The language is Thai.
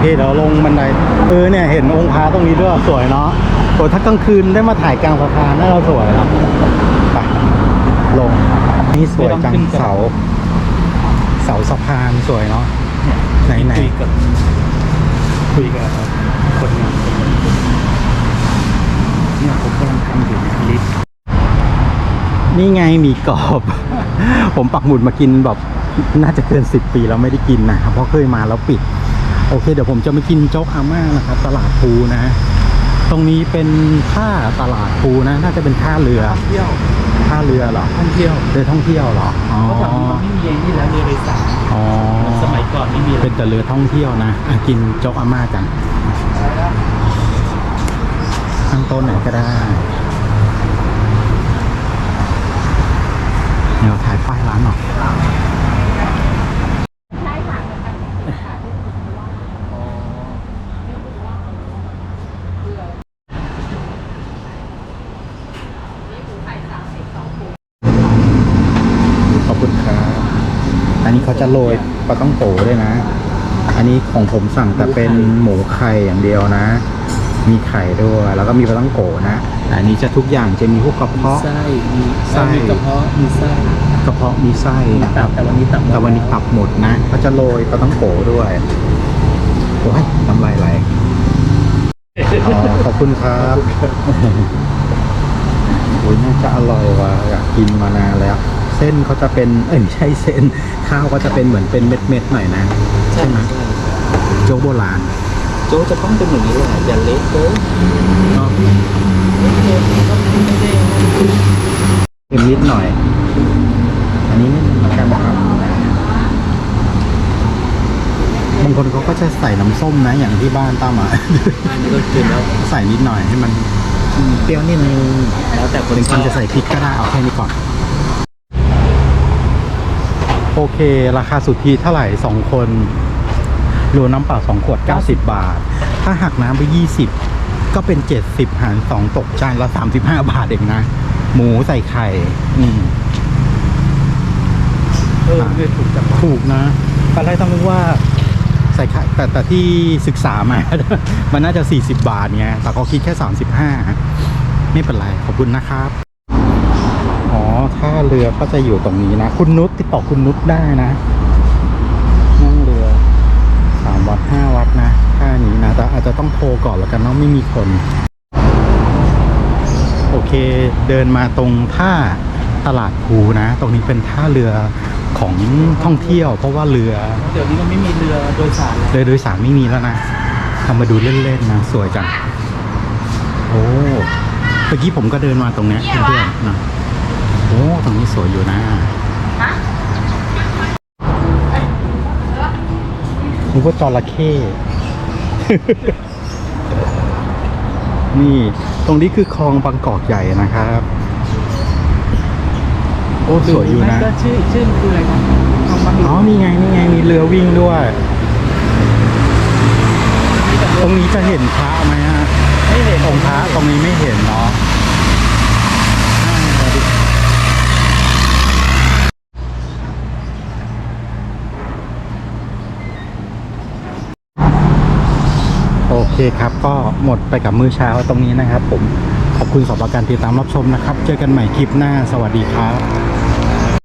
เดี๋ยวลงบันไดเออเนี่ยเห็นองค์พระตรงนี้ด้วยสวยเนาะโอ้ถ้ากลางคืนได้มาถ่ายกลางสะพานน่าจะสวยนะไปลงนี่สวยจังเสา เสาสะพานสวยเนาะไหนไหนคุยกับคุยกับคนงานเนี่ยผมกำลังทำอยู่ในลิฟต์นี่ไงหมีกรอบ ผมปักหมุดมากินแบบน่าจะเกินสิบปีแล้วไม่ได้กินนะครับเพราะเคยมาแล้วปิด โอเค เดี๋ยวผมจะมากินโจ๊กอาม่านะครับ ตลาดภูนะ ตรงนี้เป็นท่าตลาดภูนะ น่าจะเป็นท่าเรือเที่ยวท่าเรือเหรอท่องเที่ยวเรือท่องเที่ยวเหรออ๋อเพราะฝั่งนี้มันไม่มีเองนี่แล้วเรือโดยสารอ๋อสมัยก่อนไม่มีเป็นแต่เรือท่องเที่ยวนะอะกินโจ๊กอาม่ากันตั้งโต๊ะไหนก็ได้เดี๋ยวถ่ายป้ายร้านหน่อย ขอบคุณครับ อั นนี้เขาจะโรยปลาต้องโตด้วยนะ อันนี้ของผมสั่งแต่เป็นหมูไข่อย่างเดียวนะ มีไข่ด้วยแล้วก็มีปลาต้องโกนะแต่อันนี้จะทุกอย่างจะมีพวกกระเพาะไส้มีไส้ มีกระเพาะมีไส้กระเพาะมีไส้นะครับแต่วันนี้ตับแต่วันนี้ตับหมดนะเขาจะโรยปลาต้องโกด้วยโอ้ยน้ำลายไหลอ๋อขอบคุณครับโอ้ยน่าจะอร่อยว่ะอยากกินมานานแล้ว เส้นเขาจะเป็นเอ้ยไม่ใช่เส้น ข้าวก็จะเป็นเหมือนเป็นเม็ดๆหน่อยนะใช่ใช่ไหมใช่โจ๊กโบราณโจ๊กจะต้องเป็นอย่างนี้แหละอย่าเละเกินเนาะเละเกินก็ไม่ได้เค็มนิดหน่อย อันนี้ไม่เหมือนกันครับบางคนเขาก็จะใส่น้ำส้มนะอย่างที่บ้านตั้มอะ อันนี้ก็กินแล้วใส่นิดหน่อยให้มันเปรี้ยวนิดนึงแล้วแต่คนเป็นชคอนบจะใส่พริกก็ได้เอาแค่นี้ก่อนโอเค ราคาสุทธิเท่าไหร่สองคนรวมน้ำเปล่าสองขวด 90 บาท ถ้าหักน้ำไป 20 ก็เป็น 70 หาร 2 ตกจานละ 35 บาทเองนะ หมูใส่ไข่อืมเออเลยถูกจังหวะถูกนะตอนแรกต้องนึกว่าใส่ไข่แต่แต่ที่ศึกษามา มันน่าจะ 40 บาทไงแต่เขาคิดแค่ 35 ไม่เป็นไร ขอบคุณนะครับอ๋อ ท่าเรือก็จะอยู่ตรงนี้นะ คุณนุชติดต่อคุณนุชได้นะนั่งเรือสามวัดห้าวัดนะท่านี้นะแต่อาจจะต้องโทรก่อนแล้วกันเนาะไม่มีคน โอเค เดินมาตรงท่าตลาดภูนะ ตรงนี้เป็นท่าเรือของท่องเที่ยว เพราะว่าเรือเดี๋ยวนี้มันไม่มีเรือโดยสารแล้วเรือโดยสารไม่มีแล้วนะทำมาดูเล่นๆนะสวยจังโอ้เมื่อกี้ผมก็เดินมาตรงเนี้ยเพื่อนๆนะ โอ้ตรงนี้สวยอยู่นะนึกว่าจระเข้นี่ตรงนี้คือคลองบางกอกใหญ่นะครับ โอ้สวยอยู่นะก็ชื่อชื่อมันคืออะไรครับทองบางหลอ๋อวงนี่ไงนี่ไงมีเรือวิ่งด้วย ตรงนี้จะเห็นพระไหมฮะไม่เห็นองค์พระตรงนี้ไม่เห็นเนาะโอ เคครับก็หมดไปกับมื้อเช้าตรงนี้นะครับ ผมขอบคุณสำหรับการติดตามรับชมนะครับ เจอกันใหม่คลิปหน้าสวัสดีครับ